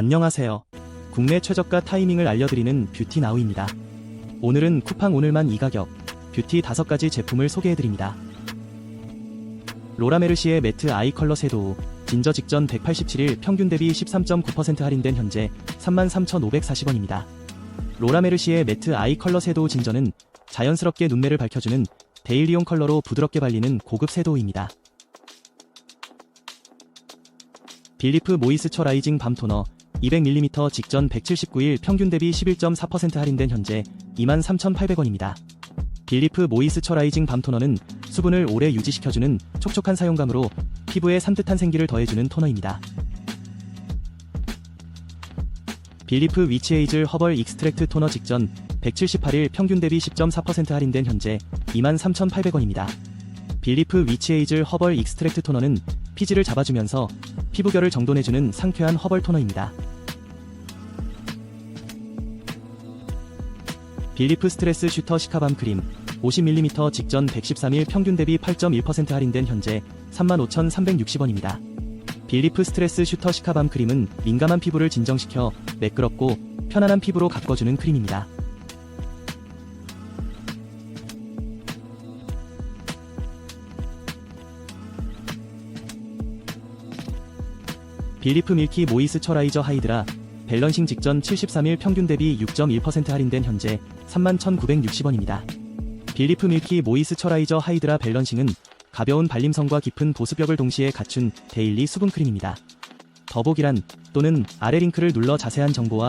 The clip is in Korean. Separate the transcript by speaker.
Speaker 1: 안녕하세요. 국내 최저가 타이밍을 알려드리는 뷰티 나우입니다. 오늘은 쿠팡 오늘만 이 가격 뷰티 5가지 제품을 소개해드립니다. 로라메르시의 매트 아이 컬러 섀도우 진저 직전 187일 평균 대비 13.9% 할인된 현재 33,540원입니다. 로라메르시의 매트 아이 컬러 섀도우 진저는 자연스럽게 눈매를 밝혀주는 데일리용 컬러로 부드럽게 발리는 고급 섀도우입니다. 빌리프 모이스처라이징 밤 토너 200ml 직전 179일 평균 대비 11.4% 할인된 현재 23,800원입니다. 빌리프 모이스처 라이징 밤 토너는 수분을 오래 유지시켜주는 촉촉한 사용감으로 피부에 산뜻한 생기를 더해주는 토너입니다. 빌리프 위치에이즐 허벌 익스트랙트 토너 직전 178일 평균 대비 10.4% 할인된 현재 23,800원입니다. 빌리프 위치에이즐 허벌 익스트랙트 토너는 피지를 잡아주면서 피부결을 정돈해주는 상쾌한 허벌 토너입니다. 빌리프 스트레스 슈터 시카밤 크림 50ml 직전 113일 평균 대비 8.1% 할인된 현재 35,360원입니다. 빌리프 스트레스 슈터 시카밤 크림은 민감한 피부를 진정시켜 매끄럽고 편안한 피부로 가꿔주는 크림입니다. 빌리프 밀키 모이스처라이저 하이드라 밸런싱 직전 73일 평균 대비 6.1% 할인된 현재 31,960원입니다. 빌리프 밀키 모이스처라이저 하이드라 밸런싱은 가벼운 발림성과 깊은 보습력을 동시에 갖춘 데일리 수분 크림입니다. 더보기란 또는 아래 링크를 눌러 자세한 정보와